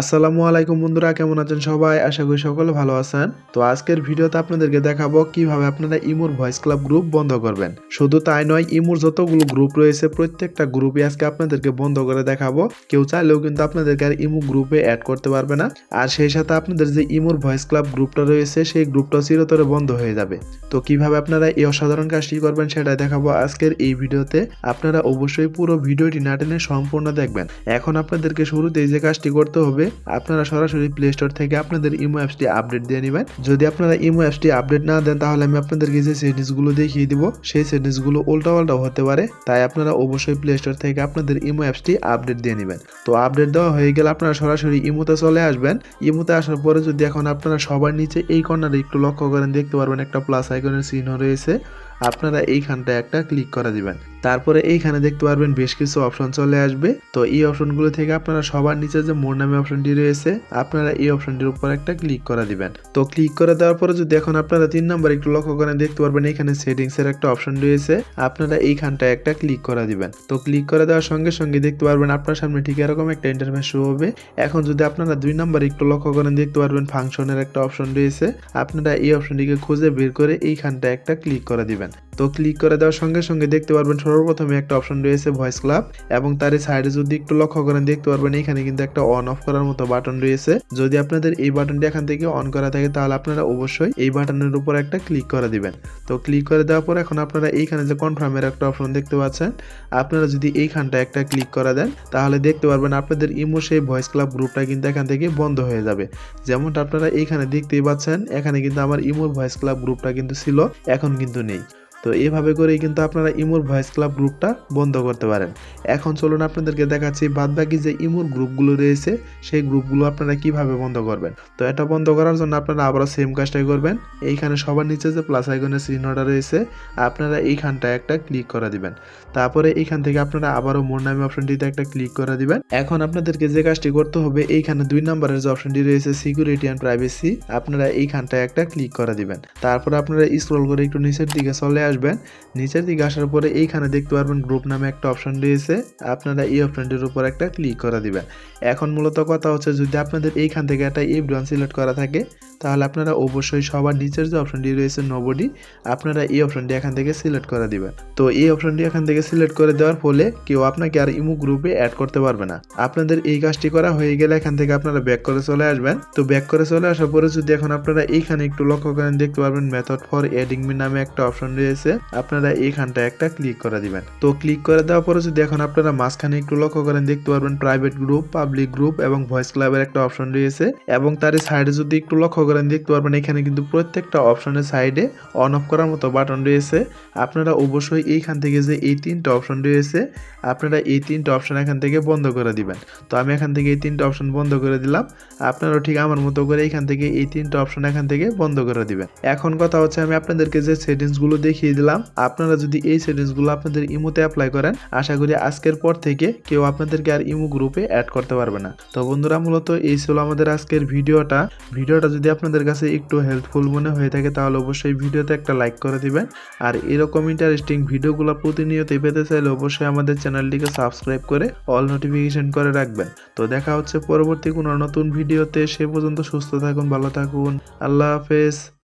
আসসালামু আলাইকুম বন্ধুরা, কেমন আছেন সবাই? আশা করি সকলে ভালো আছেন। তো আজকের ভিডিওতে আপনাদেরকে দেখাবো কীভাবে আপনারা ইমোর ভয়েস ক্লাব গ্রুপ বন্ধ করবেন। শুধু তাই নয়, ইমোর যতগুলো গ্রুপ রয়েছে, প্রত্যেকটা গ্রুপে আজকে আপনাদেরকে বন্ধ করে দেখাবো। কেউ চাইলেও কিন্তু আপনাদেরকে আর ইমু গ্রুপে অ্যাড করতে পারবে না। আর সেই সাথে আপনাদের যে ইমোর ভয়েস ক্লাব গ্রুপটা রয়েছে, সেই গ্রুপটা চিরতরে বন্ধ হয়ে যাবে। তো কীভাবে আপনারা এই অসাধারণ কাজটি করবেন সেটা দেখাবো আজকের এই ভিডিওতে। আপনারা অবশ্যই পুরো ভিডিওটি না টেনে সম্পূর্ণ দেখবেন। এখন আপনাদেরকে শুরুতেই যে কাজটি করতে হবে আপনারা সরাসরি প্লে স্টোর থেকে আপনাদের ইমো অ্যাপসটি আপডেট দিয়ে নেবেন। যদি আপনারা ইমো অ্যাপসটি আপডেট না দেন, তাহলে আমি আপনাদেরকে যে সেটিংসগুলো দেখিয়ে দিব, সেই সেটিংসগুলো উল্টাপাল্টাও হতে পারে। তাই আপনারা অবশ্যই প্লে স্টোর থেকে আপনাদের ইমো অ্যাপসটি আপডেট দিয়ে নেবেন। তো আপডেট দেওয়া হয়ে গেলে আপনারা সরাসরি ইমোতে চলে আসবেন। ইমোতে আসার পরে যদি এখন আপনারা সবার নিচে এই কর্নারে একটু লক্ষ্য করেন, দেখতে পারবেন একটা প্লাস আইকনের চিহ্ন রয়েছে। আপনারা এইখানটায় একটা ক্লিক করে দিবেন। তারপরে এইখানে দেখতে পারবেন বেশ কিছু অপশন চলে আসবে। তো এই অপশনগুলো থেকে আপনারা সবার নিচে যে মোর নামে অপশনটি রয়েছে, আপনারা এই অপশনটির উপর একটা ক্লিক করে দিবেন। তো ক্লিক করে দেওয়ার পরে যদি এখন আপনারা তিন নাম্বার একটু লক্ষ্য করেন, দেখতে পারবেন এখানে সেটিংস এর একটা অপশন রয়েছে। আপনারা এইখানটায় একটা ক্লিক করে দিবেন। তো ক্লিক করে দেওয়ার সঙ্গে সঙ্গে দেখতে পারবেন আপনার সামনে ঠিক এরকম একটা ইন্টারফেস শো হবে। এখন যদি আপনারা দুই নাম্বার একটু লক্ষ্য করেন, দেখতে পারবেন ফাংশনের একটা অপশন রয়েছে। আপনারা এই অপশনটিকে খুঁজে বের করে এইখানটায় একটা ক্লিক করে দিবেন। তো ক্লিক করে দেওয়ার সঙ্গে সঙ্গে দেখতে পারবেন সর্বপ্রথমে একটা অপশন রয়েছে ভয়েস ক্লাব এবং তার সাইডে যদি একটু লক্ষ্য করেন দেখতে পারবেন এখানে কিন্তু একটা অন অফ করার মতো বাটন রয়েছে। যদি আপনাদের এই বাটনটি এখান থেকে অন করা থাকে তাহলে আপনারা অবশ্যই এই বাটনের উপর একটা ক্লিক করে দিবেন। তো ক্লিক করে দেওয়ার পর এখন আপনারা এইখানে যে কনফার্মের একটা অপশন দেখতে পাচ্ছেন, আপনারা যদি এইখানটা একটা ক্লিক করে দেন তাহলে দেখতে পারবেন আপনাদের ইমো সেই ভয়েস ক্লাব গ্রুপটা কিন্তু এখান থেকে বন্ধ হয়ে যাবে। যেমনটা আপনারা এইখানে দেখতেই পাচ্ছেন, এখানে কিন্তু আমার ইমোর ভয়েস ক্লাব গ্রুপটা কিন্তু ছিল, এখন কিন্তু নেই। তো এভাবে করেই কিন্তু আপনারা ইমোর ভয়েস ক্লাব গ্রুপটা বন্ধ করতে পারেন। এখন চলুন আপনাদেরকে দেখাচ্ছি বাদবাকি যে ইমোর গ্রুপগুলো রয়েছে, সেই গ্রুপগুলো আপনারা কীভাবে বন্ধ করবেন। তো এটা বন্ধ করার জন্য আপনারা আবারও সেম কাজটাই করবেন। এইখানে সবার নিচে যে প্লাস আইকনের চিহ্নটা রয়েছে, আপনারা এইখানটায় একটা ক্লিক করে দিবেন। তারপরে এইখান থেকে আপনারা আবারও মোর নামে অপশনটিতে একটা ক্লিক করে দিবেন। এখন আপনাদেরকে যে কাজটি করতে হবে, এইখানে দুই নম্বরের যে অপশনটি রয়েছে সিকিউরিটি অ্যান্ড প্রাইভেসি আপনারা এইখানটায় একটা ক্লিক করে দিবেন। তারপর আপনারা স্ক্রল করে একটু নিচের দিকে চলে আসবেন। নিচের দিকে আসার পরে এইখানে দেখতে পারবেন গ্রুপ নামে একটা অপশন রয়েছে। আপনারা এই অপশনটির উপর একটা ক্লিক করে দিবেন। এখন মূলত কথা হচ্ছে যদি আপনাদের এইখান থেকে একটা এভরিওয়ান সিলেক্ট করা থাকে, তাহলে আপনারা অবশ্যই সবার নিচের যে অপশনটি রয়েছে নোবডি, আপনারা এই অপশনটি এখান থেকে সিলেক্ট করে দিবেন। তো এই অপশনটি এখান থেকে সিলেক্ট করে দেওয়ার ফলে কেউ আপনাকে আর ইমো গ্রুপে অ্যাড করতে পারবে না। আপনাদের এই কাজটি করা হয়ে গেলে এখান থেকে আপনারা ব্যাক করে চলে আসবেন। তো ব্যাক করে চলে আসার পরে যদি এখন আপনারা এইখানে একটু লক্ষ্য করেন, দেখতে পারবেন মেথড ফর এডিং মি নামে একটা অপশন রয়েছে। আপনারা এইখানটা একটা ক্লিক করে দিবেন। তো ক্লিক করে দেওয়ার পরে যদি এখন আপনারা মাঝখানে একটু লক্ষ্য করেন, দেখতে পারবেন প্রাইভেট গ্রুপ পাবলিক গ্রুপ এবং ভয়েস ক্লাবের একটা অপশন রয়েছে এবং তার সাইডে যদি একটু লক্ষ্য করেন, দেখতে পারবেন এখানে কিন্তু প্রত্যেকটা অপশনের সাইডে অন অফ করার মতো বাটন রয়েছে। আপনারা অবশ্যই এইখান থেকে যে এই তিনটা অপশন রয়েছে, আপনারা এই তিনটা অপশন এখান থেকে বন্ধ করে দিবেন। তো আমি এখান থেকে এই তিনটা অপশন বন্ধ করে দিলাম। আপনারাও ঠিক আমার মতো করে এখান থেকে এই তিনটা অপশন এখান থেকে বন্ধ করে দিবেন। এখন কথা হচ্ছে আমি আপনাদেরকে যে সেটিংসগুলো দেখিয়ে দিলাম। আপনারা যদি এই সেটিংসগুলো আপনাদের ইমোতে অ্যাপ্লাই করেন, আশা করি আজকের পর থেকে কেউ আপনাদেরকে আর ইমো গ্রুপে অ্যাড করতে পারবে না। তো বন্ধুরা, মূলত এই ছিল আমাদের আজকের ভিডিওটা। ভিডিওটা যদি আপনাদের কাছে একটু হেল্পফুল মনে হয়ে থাকে, তাহলে অবশ্যই ভিডিওতে একটা লাইক করে দিবেন। আর এরকম ইন্টারেস্টিং ভিডিওগুলো প্রতিনিয়তই পেতে চাইলে অবশ্যই আমাদের চ্যানেলটিকে সাবস্ক্রাইব করে অল নোটিফিকেশন করে রাখবেন। তো দেখা হচ্ছে পরবর্তী কোনো নতুন ভিডিওতে। সে পর্যন্ত সুস্থ থাকুন, ভালো থাকুন। আল্লাহ হাফেজ।